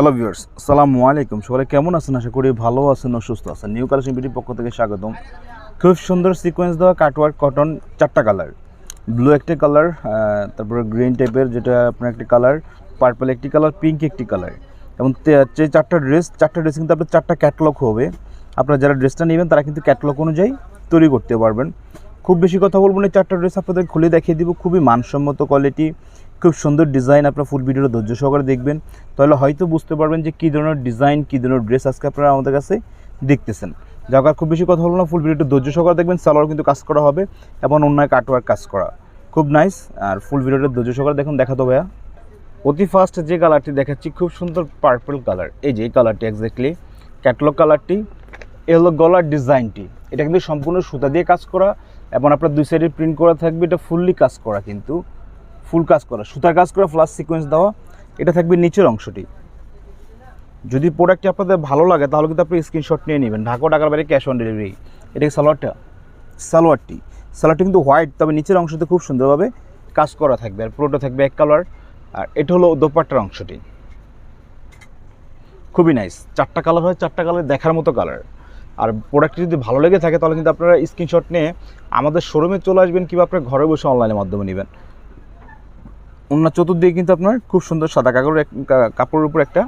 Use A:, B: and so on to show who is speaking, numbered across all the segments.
A: Hello viewers আসসালামু আলাইকুম। সবাই কেমন আছেন? আশা করি ভালো আছেন ও সুস্থ আছেন। নিউ কালেকশন বিটির পক্ষ থেকে স্বাগতম। খুব সুন্দর সিকোয়েন্স দেওয়া কাটওয়ার্ক কটন চারটা কালার ব্লু একটি কালার তারপরে গ্রিন টাইপের যেটা আপনার একটি কালার পার্পল একটি কালার পিঙ্ক একটি কালার এবং যে চারটা ড্রেস চারটা ড্রেস কিন্তু আপনার চারটা ক্যাটলগ হবে। আপনারা যারা ড্রেসটা নেবেন, তারা কিন্তু ক্যাটলগ অনুযায়ী তৈরি করতে পারবেন। খুব বেশি কথা বলব না চারটা ড্রেস আপনাদের খুলে দেখিয়ে দিব। খুবই মানসম্মত কোয়ালিটি খুব সুন্দর ডিজাইন আপনার ফুল ভিডিওটা ধৈর্য সহকারে দেখবেন। তাহলে হয়তো বুঝতে পারবেন যে কী ধরনের ডিজাইন কী ধরনের ড্রেস আজকে আপনারা আমাদের কাছে দেখতেছেন। যাক, আর খুব বেশি কথা বলব না ফুল ভিডিওটা ধৈর্য সহকারে দেখবেন সালোয়ার কিন্তু কাজ করা হবে এবং অন্য কাটওয়ার কাজ করা। খুব নাইস আর ফুল ভিডিওটা ধৈর্য সহকারে দেখুন, দেখাতো ভাইয়া। অতি ফার্স্ট যে কালারটি দেখাচ্ছি, খুব সুন্দর পার্পল কালার এই যে এই কালারটি এক্স্যাক্টলি ক্যাটলগ কালারটি এ হলো গলার ডিজাইনটি এটা কিন্তু সম্পূর্ণ সুতা দিয়ে কাজ করা এবং আপনার দুই সাইডে প্রিন্ট করা থাকবে, এটা ফুললি কাজ করা কিন্তু। ফুল কাজ করা, সুতার কাজ করা প্লাস সিকোয়েন্স দেওয়া, এটা থাকবে নিচের অংশটি। যদি প্রোডাক্টটি আপনাদের ভালো লাগে, তাহলে কিন্তু আপনি স্ক্রিনশট নিয়ে নেবেন। ঢাকা টাকার বাইরে ক্যাশ অন ডেলিভারি এটা সালোয়ারটা? সালোয়ারটি। সালোয়ারটি কিন্তু হোয়াইট তবে নিচের অংশতে খুব সুন্দরভাবে কাজ করা থাকবে। আর পুরোটা থাকবে এক কালার আর এটা হলো দোপাট্টার অংশটি। খুবই নাইস চারটা কালার হয়, চারটা কালার দেখার মতো কালার আর প্রোডাক্টটি যদি ভালো লেগে থাকে, তাহলে কিন্তু আপনারা স্ক্রিনশট নিয়ে আমাদের শোরুমে চলে আসবেন কিংবা আপনার ঘরে বসে অনলাইনের মাধ্যমে নেবেন। অন্য চতুর্দিকে কিন্তু আপনার খুব সুন্দর সাদা কাপড়ের এক- কা- কাপড়ের উপর একটা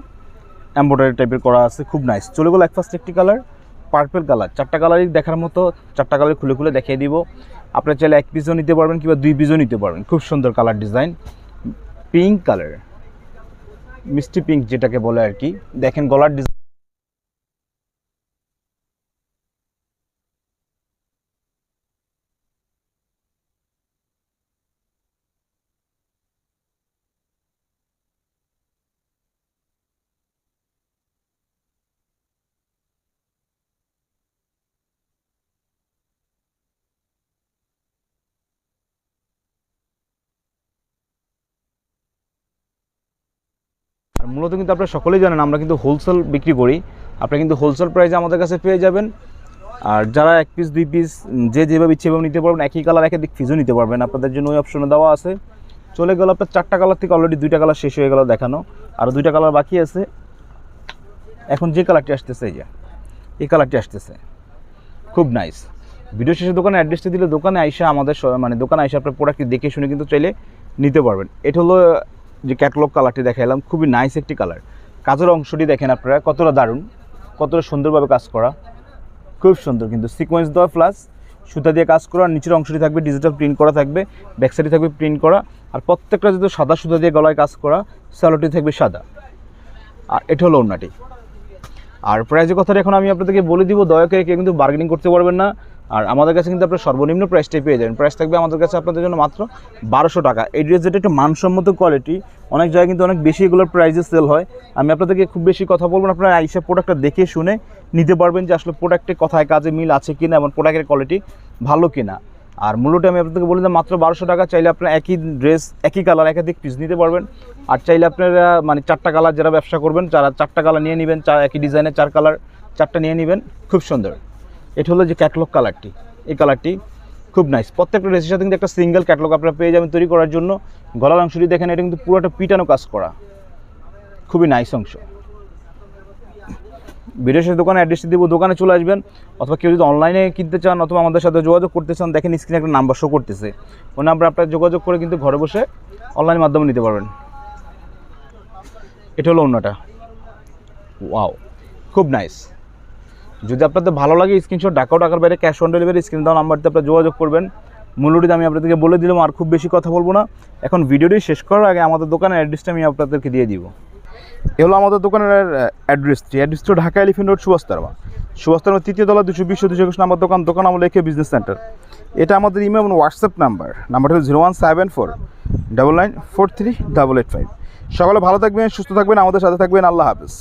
A: এম্ব্রয়ডারি টাইপের করা আছে, খুব নাইস চলে গেলো এক ফার্স্ট একটি কালার পার্পেল কালার চারটা কালারই দেখার মতো, চারটা কালার খুলে খুলে দেখিয়ে দিব। আপনার চাইলে এক পিসও নিতে পারবেন কিংবা দুই পিসও নিতে পারবেন। খুব সুন্দর কালার ডিজাইন পিঙ্ক কালার মিষ্টি পিঙ্ক যেটাকে বলে আর কি। দেখেন গলার ডিজাইন আর মূলত কিন্তু আপনারা সকলেই জানেন, আমরা কিন্তু হোলসেল বিক্রি করি। আপনারা কিন্তু হোলসেল প্রাইসে আমাদের কাছে পেয়ে যাবেন। আর যারা এক পিস দুই পিস যে যেভাবে ইচ্ছে এভাবে নিতে পারবেন, একই কালার একই দিক ফিজও নিতে পারবেন। আপনাদের জন্য ওই অপশনে দেওয়া আছে। চলে গেল আপনার চারটা কালার থেকে অলরেডি দুইটা কালার শেষ হয়ে গেল দেখানো। আর দুইটা কালার বাকি আছে। এখন যে কালারটি আসতেছে, এই যে, এই কালারটি আসতেছে। খুব নাইস ভিডিও শেষে দোকানে অ্যাড্রেসটি দিলে দোকানে আইসা আমাদের মানে দোকানে আইসা আপনার প্রোডাক্টটি দেখে শুনে কিন্তু চাইলে নিতে পারবেন। এটা হলো যে ক্যাটলগ কালারটি দেখাইলাম, খুবই নাইস একটি কালার কাজের অংশটি দেখেন আপনারা, কতটা দারুণ, কতটা সুন্দরভাবে কাজ করা। খুব সুন্দর কিন্তু সিকোয়েন্স দেওয়া প্লাস সুতা দিয়ে কাজ করা, নিচের অংশটি থাকবে ডিজিটাল প্রিন্ট করা থাকবে ব্যাকসাইডে থাকবে প্রিন্ট করা, আর প্রত্যেকটা যদি সাদা সুতা দিয়ে গলায় কাজ করা স্যালোটি থাকবে সাদা। আর এটা হলো অন্যটি আর প্রাইজের কথাটা এখন আমি আপনাদেরকে বলে দিব, দয়া করে কেউ কিন্তু বার্গেনিং করতে পারবেন না। আর আমাদের কাছে কিন্তু আপনার সর্বনিম্ন প্রাইসটাই পেয়ে যাবেন। প্রাইস থাকবে আমাদের কাছে আপনাদের জন্য মাত্র বারোশো টাকা। এই ড্রেস যেটা একটু মানসম্মত কোয়ালিটি অনেক জায়গায় কিন্তু অনেক বেশি এগুলোর প্রাইজে সেল হয়। আমি আপনাদেরকে খুব বেশি কথা বলব না, আপনারা আইসা প্রোডাক্টটা দেখে শুনে নিতে পারবেন যে আসলে প্রোডাক্টে কথায় কাজে মিল আছে কিনা এবং প্রোডাক্টের কোয়ালিটি ভালো কিনা। আর মূলত আমি আপনাদেরকে বলে দিলাম, মাত্র বারোশো টাকা। চাইলে আপনারা একই ড্রেস একই কালার একাধিক পিস নিতে পারবেন। আর চাইলে আপনারা মানে চারটা কালার যারা ব্যবসা করবেন, যারা চারটা কালার নিয়ে নেবেন, চার, একই ডিজাইনের চার কালার চারটা নিয়ে নেবেন। খুব সুন্দর। এটা হলো যে ক্যাটলগ কালারটি এই কালারটি খুব নাইস প্রত্যেকটা ড্রেসের সাথে কিন্তু একটা সিঙ্গেল ক্যাটলগ আপনারা পেয়ে যাবেন তৈরি করার জন্য। গলার অংশটি দেখেন, এটা কিন্তু পুরোটা পিটানো কাজ করা। খুবই নাইস অংশ। বিদেশের দোকানে অ্যাড্রেসটি দেবো, দোকানে চলে আসবেন। অথবা কেউ যদি অনলাইনে কিনতে চান অথবা আমাদের সাথে যোগাযোগ করতে চান, দেখেন স্ক্রিনে একটা নাম্বার শো করতেছে। ওই নাম্বার আপনার যোগাযোগ করে কিন্তু ঘরে বসে অনলাইন মাধ্যমে নিতে পারবেন। এটা হলো অন্যটা। ওয়াও খুব নাইস যদি আপনাদের ভালো লাগে স্ক্রিনশট ঢাকাও টাকার বাইরে ক্যাশ অন ডেলিভারি স্ক্রিন দেওয়া নাম্বারতে আপনারা যোগাযোগ করবেন। মূল্যটি আমি আপনাদেরকে বলে দিলাম, আর খুব বেশি কথা বলব না। এখন ভিডিওটি শেষ করার আগে আমাদের দোকানের অ্যাড্রেসটা আমি আপনাদেরকে দিয়ে দিব। এ হলো আমাদের দোকানের অ্যাড্রেসটি অ্যাড্রেসটি ঢাকা এলিফেন্ট রোড, সুভাষতারমা। সুভাষতারমা তৃতীয় তলা দুশো বিশ দুশো একুশ নাম্বার দোকান দোকান আমলে লেখে বিজনেস সেন্টার এটা আমাদের ইমেল এবং হোয়াটসঅ্যাপ নাম্বার নাম্বারটা হলো zero one seven four double nine four three double eight five সকালে ভালো থাকবেন, সুস্থ থাকবেন, আমাদের সাথে থাকবেন। আল্লাহ হাফেজ।